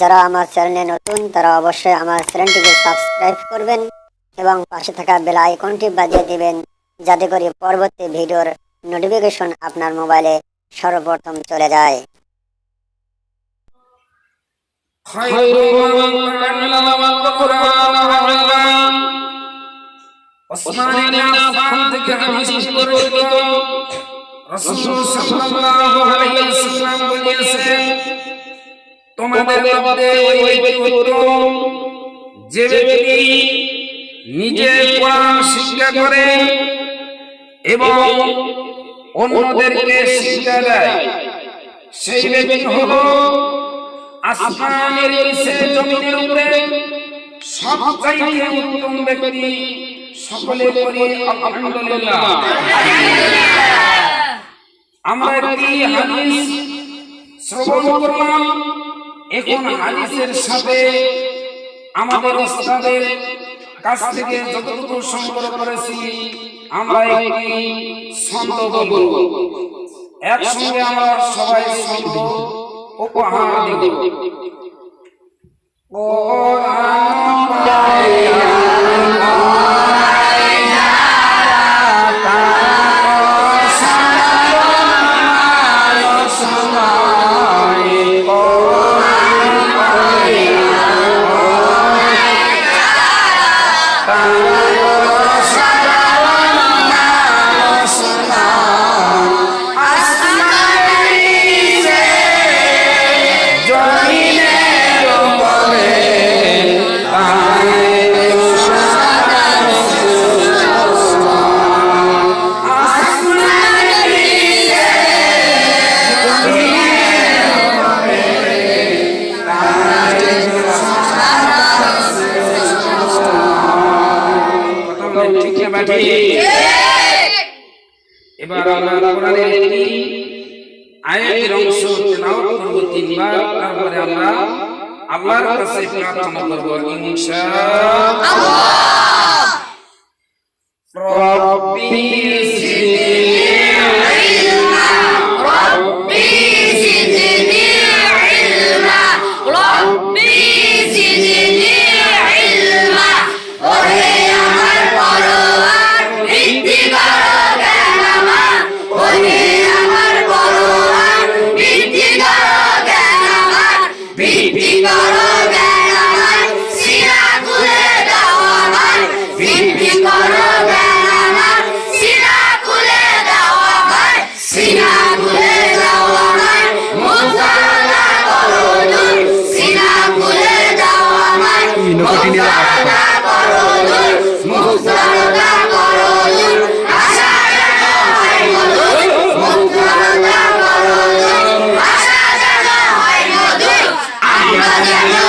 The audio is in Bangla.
যারা আমার চ্যানেলে নতুন, তারা অবশ্যই আমার চ্যানেলটিকে সাবস্ক্রাইব করবেন এবং পাশে থাকা বেল আইকনটি বাজিয়ে দিবেন যাতে করে পরবর্তী ভিডিওর নোটিফিকেশন আপনার মোবাইলে সর্বপ্রথম চলে যায়। সাল্লাল্লাহু আলাইহি ওয়াসাল্লাম বলেছেন তোমাদের মধ্যে ওই ব্যক্তি উত্তম যে ব্যক্তি নিজে কোরআন শিক্ষা করে এবং অন্যদেরকে শিক্ষা দেয় সেই ব্যক্তি হলো আসমানের নিচে জমিনের উপরে সবচাইতে উত্তম ব্যক্তি সকলে করি আলহামদুলিল্লাহ। আমরা একটি হাদিস শ্রবণ করলাম। এখন হাদিসের সাথে আমাদের ওস্তাদের কাছ থেকে যতটুকু সংগ্রহ করেছি আমরা একটি ছন্দ বলব। একসঙ্গে আমরা সবাই ছন্দ উপহার দেব। ব্যাটি এবার আমরা কোরআনের একটি আয়াতের অংশ তেলাওয়াত করব তিনবার। তারপরে আমরা আল্লাহর কাছে প্রার্থনা করব ইনশাআল্লাহ। রব্বি Hallelujah.